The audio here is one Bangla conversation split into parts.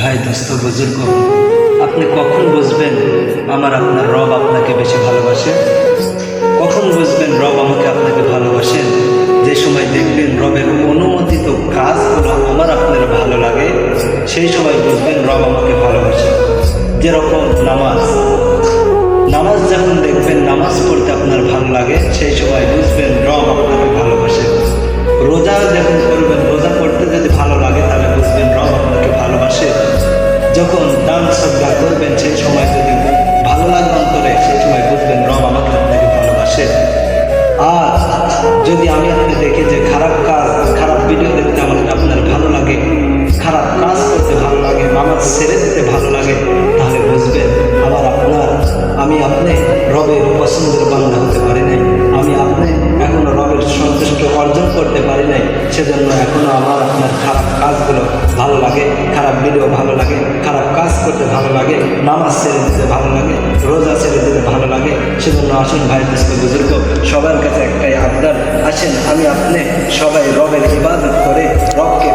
ভাই দোস্ত বুজুর্গ আপনি কখন বুঝবেন আমার আপনার রব আপনাকে বেশি ভালোবাসেন কখন বুঝবেন রব আমাকে আপনাকে ভালোবাসেন যে সময় দেখবেন রবের অনুমোদিত কাজগুলো আমার আপনার ভালো লাগে, সেই সময় বুঝবেন রব আমাকে ভালোবাসে। যেরকম নামাজ। নামাজ যখন দেখবেন নামাজ পড়তে আপনার ভালো লাগে, সেই সময় বুঝবেন যদি আমি আপনি দেখি যে খারাপ কাজ, খারাপ ভিডিও দেখতে আমার আপনার ভালো লাগে, খারাপ কাজ করতে ভালো লাগে আমার ছেড়ে দিতে ভালো লাগে, তাহলে বুঝবেন, আবার আপনার, আমি আপনি রবের পছন্দের বাংলা হতে সেজন্য এখনও আমার আপনার খারাপ কাজগুলো ভালো লাগে, খারাপ ভিডিও ভালো লাগে, খারাপ কাজ করতে ভালো লাগে, নামাজ ছেড়ে দিতে ভালো লাগে, রোজা ছেড়ে দিতে ভালো লাগে, সেজন্য আসুন ভাই দেশকে বুজুর্গ, সবার কাছে একটাই আবদার, আসেন আমি আপনি সবাই রবের ইবাদত করে রবকে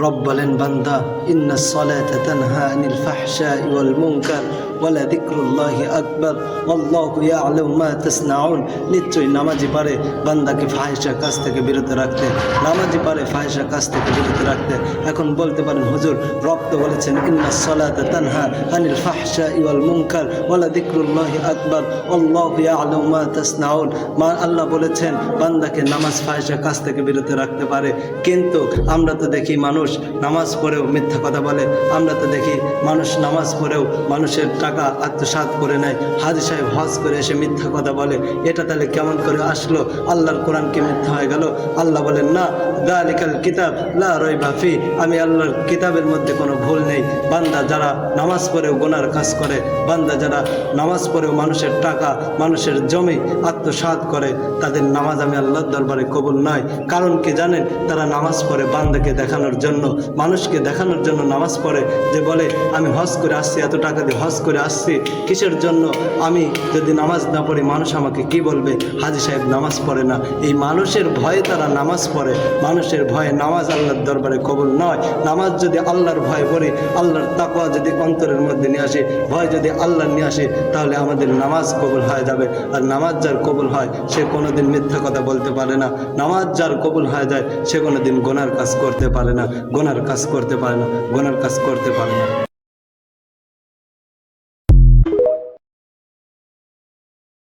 রব বলেন বান্দা, ইন্না সলাতা তানহা আনিল ফাহশাই ওয়াল মুনকার, ওয়ালা যিকরুল্লাহি আকবার আল্লাহু ইয়ালামু মা তাসনাউন। নিশ্চয়ই নামাজি পারে বান্দাকে ফাহিশা কাজ থেকে বিরত রাখতে, নামাজি পারে ফাহিশা কাজ থেকে বিরত রাখতে। এখন বলতে পারেন, হুজুর, রব তো বলেছেন, ইন্না সলাতা তানহা আনিল ফাহশাই ওয়াল মুনকার, ওয়ালা যিকরুল্লাহি আকবার আল্লাহু ইয়ালামু মা তাসনাউন। মা, আল্লাহ বলেছেন, বান্দাকে নামাজ ফাহিশা কাজ থেকে বিরত রাখতে পারে। কিন্তু আমরা তো দেখি মানুষ নামাজ পড়েও মিথ্যা কথা বলে। আমরা তো দেখি মানুষ নামাজ পড়েও মানুষের টাকা আত্মসাৎ করে নেয়। হাজি সাহেব হজ করে এসে মিথ্যা কথা বলে। এটা তাহলে কেমন করে আসলো? আল্লাহর কোরআনকে মিথ্যা হয়ে গেল? আল্লাহ বলেন, না, দালিকাল কিতাব, লা রই বাফি আমি আল্লাহর কিতাবের মধ্যে কোনো ভুল নেই। বান্দা যারা নামাজ পড়েও গোনার কাজ করে, বান্দা যারা নামাজ পড়েও মানুষের টাকা, মানুষের জমি আত্মসাৎ করে, তাদের নামাজ আমি আল্লাহর দরবারে কবুল নয়। কারণ কি জানেন? তারা নামাজ পড়ে বান্দাকে দেখানোর জন্য মানুষকে দেখানোর জন্য নামাজ পড়ে, যে বলে, আমি হজ করে আসছি, এত টাকা দিয়ে হজ করে আসছি, কিসের জন্য? আমি যদি নামাজ না পড়ি, মানুষ আমাকে কি বলবে? হাজি সাহেব নামাজ পড়ে না। এই মানুষের ভয়ে তারা নামাজ পড়ে। মানুষের ভয়ে নামাজ আল্লাহর দরবারে কবুল নয়। নামাজ যদি আল্লাহর ভয় পড়ি, আল্লাহর তাকওয়া যদি অন্তরের মধ্যে নিয়ে আসে, ভয় যদি আল্লাহ নিয়ে আসে, তাহলে আমাদের নামাজ কবুল হয়ে যাবে। আর নামাজ যার কবুল হয়, সে কোনোদিন মিথ্যা কথা বলতে পারে না। নামাজ যার কবুল হয়ে যায়, সে কোনোদিন গোনার কাজ করতে পারে না। গোনার কাজ করতে পারে না, গোনার কাজ করতে পারে না।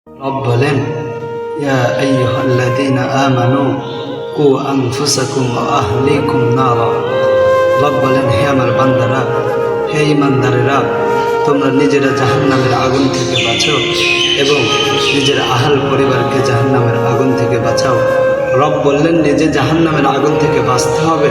রব বলেন, ইয়া আইয়ুহাল্লাযীনা আমানু, কু আনফুসাকুম ওয়া আহলিকুম নারা। রব বলেন, হে আমার বান্দারা, হে ইমানদারেরা তোমরা নিজেরা জাহান্নামের আগুন থেকে বাঁচো এবং নিজের আহাল পরিবারকে জাহান্নামের আগুন থেকে বাঁচাও। রব বললেন, নিজে জাহান্নামের আগুন থেকে বাঁচতে হবে,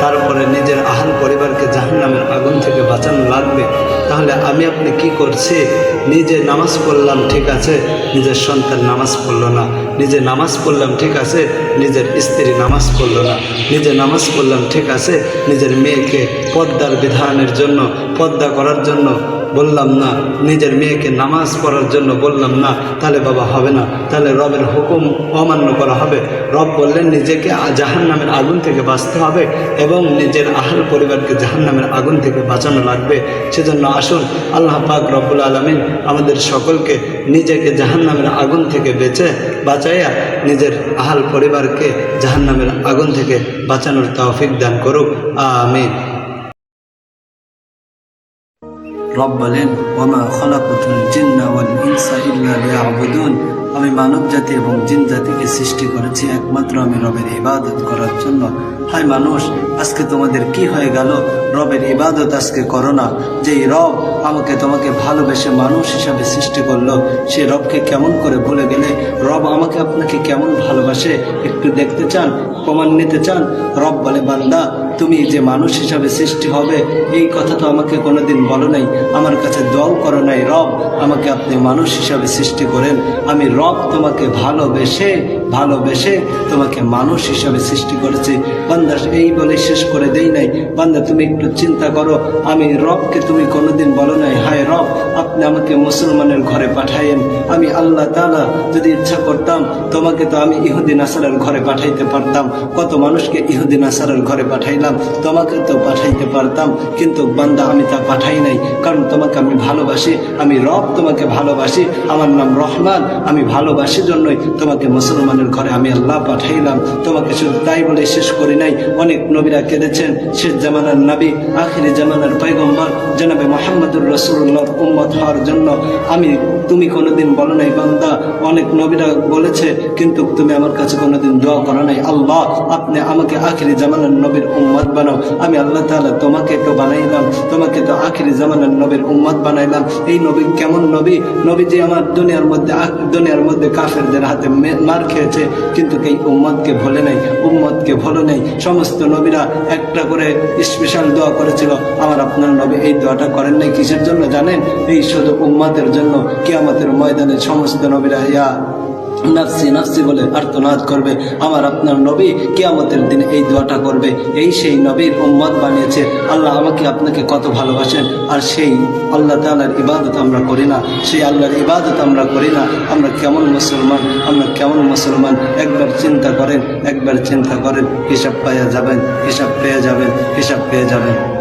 তারপরে নিজের আহাল পরিবারকে জাহান্নামের আগুন থেকে বাঁচানো লাগবে। তাহলে আমি আপনি কি করছি? নিজে নামাজ পড়লাম, ঠিক আছে, নিজের সন্তান নামাজ পড়ল না। নিজে নামাজ পড়লাম, ঠিক আছে, নিজের স্ত্রী নামাজ পড়ল না। নিজে নামাজ পড়লাম, ঠিক আছে, নিজের মেয়েকে পর্দার বিধানের জন্য, পর্দা করার জন্য বললাম না, নিজের মেয়েকে নামাজ পড়ার জন্য বললাম না, তাহলে বাবা হবে না। তাহলে রবের হুকুম অমান্য করা হবে। রব বললেন, নিজেকে জাহান নামের আগুন থেকে বাঁচতে হবে এবং নিজের আহাল পরিবারকে জাহান নামের আগুন থেকে বাঁচানো লাগবে। সেজন্য আসুন, আল্লাহ পাক রব্বুল আলমিন আমাদের সকলকে নিজেকে জাহান নামের আগুন থেকে বেঁচে বাঁচাইয়া নিজের আহাল পরিবারকে জাহান নামের আগুন থেকে বাঁচানোর তৌফিক দান করুক। আমিন। রব বলেন ওমা খলাকুতুল জিন্না ওয়াল ইনসা ইল্লা লিয়াবুদুন আমি মানব জাতি এবং জিন জাতিকে সৃষ্টি করেছি, একমাত্র আমি রবের ইবাদত করার জন্য। হাই মানুষ, আজকে তোমাদের কি হয়ে গেল? রবের ইবাদত আজকে করো না। যেই রব আমাকে তোমাকে ভালোবেসে মানুষ হিসাবে সৃষ্টি করল সেই রবকে কেমন করে ভুলে গেলে? রব আমাকে আপনাকে কেমন ভালোবাসে? একটু দেখতে চান? প্রমাণ নিতে চান? রব বলে, বান্দা, তুমি যে মানুষ হিসাবে সৃষ্টি হবে, এই কথা তো আমাকে কোনোদিন বলো নাই। আমার কাছে দোয়াও করো নাই, রব, আমাকে আপনি মানুষ হিসাবে সৃষ্টি করেন। আমি রব তোমাকে ভালোবেসে ভালোবেসে তোমাকে মানুষ হিসাবে সৃষ্টি করেছি। বান্দা, এই বলে শেষ করে দেই নাই। বান্দা, তুমি একটু চিন্তা করো। আমি রবকে তুমি কোনোদিন বলো নাই, হায় রব, আপনি আমাকে মুসলমানের ঘরে পাঠাইয়েন আমি আল্লাহ তালা যদি ইচ্ছা করতাম, তোমাকে তো আমি ইহুদিন আসারের ঘরে পাঠাইতে পারতাম। কত মানুষকে ইহুদিন আসারের ঘরে পাঠাইলাম, তোমাকে তো পাঠাইতে পারতাম। কিন্তু বান্দা, আমি তা পাঠাই নাই। কারণ তোমাকে আমি ভালোবাসি, আমি রব তোমাকে ভালোবাসি। আমার নাম রহমান, আমি ভালোবাসি জন্যই তোমাকে মুসলমানের ঘরে আমি আল্লাহ পাঠাইলাম। তোমাকে শুধু তাই বলে শেষ করি নাই। অনেক নবীরা কেঁদেছেন। শেষ জামানার নবী, আখিরি জামানার পৈগম্বর জনাবে মোহাম্মদুর রসুল্লাহর উম্মত হওয়ার জন্য। আমি, তুমি কোনোদিন বলো নাই, বান্দা, অনেক নবীরা বলেছে, কিন্তু তুমি আমার কাছে কোনোদিন দোয়া করো নাই। আল্লাহ, আপনি আমাকে আখিরি জামানার নবীর উম্মত বানাও। আমি আল্লাহ তাআলা তোমাকে তো বানাইলাম। তোমাকে তো আখিরি জামানার নবীর উম্মত বানাইলাম। এই নবী কেমন নবী? নবী যে আমার দুনিয়ার মধ্যে আখ- দুনিয়ার মধ্যে কাফেরদের হাতে মার খেয়েছে, কিন্তু এই উম্মদকে ভোলে নেই উম্মদকে ভোলে নাই। সমস্ত নবীরা একটা করে স্পেশাল দোয়া করেছিল, আমার আপনার নবী এই দোয়াটা করেন নাই, কিসের জন্য জানেন? এই শুধু উম্মাদের জন্য, কিয়ামতের ময়দানে সমস্ত নবীরা, ইয়া নাফসি নাফসি বলে আর্তনাদ করবে। আমার আপনার নবী কিয়ামতের দিন এই দোয়াটা করবে। এই সেই নবীর উম্মত বানিয়েছে। আল্লাহ আমাকে আপনাকে কত ভালোবাসেন। আর সেই আল্লাহ তাআলার ইবাদত আমরা করি না। সেই আল্লাহর ইবাদত আমরা করি না। আমরা কেমন মুসলমান? আমরা কেমন মুসলমান? একবার চিন্তা করেন, একবার চিন্তা করেন। হিসাব পাইয়া যাবেন, হিসাব পেয়ে যাবেন, হিসাব পেয়ে যাবেন।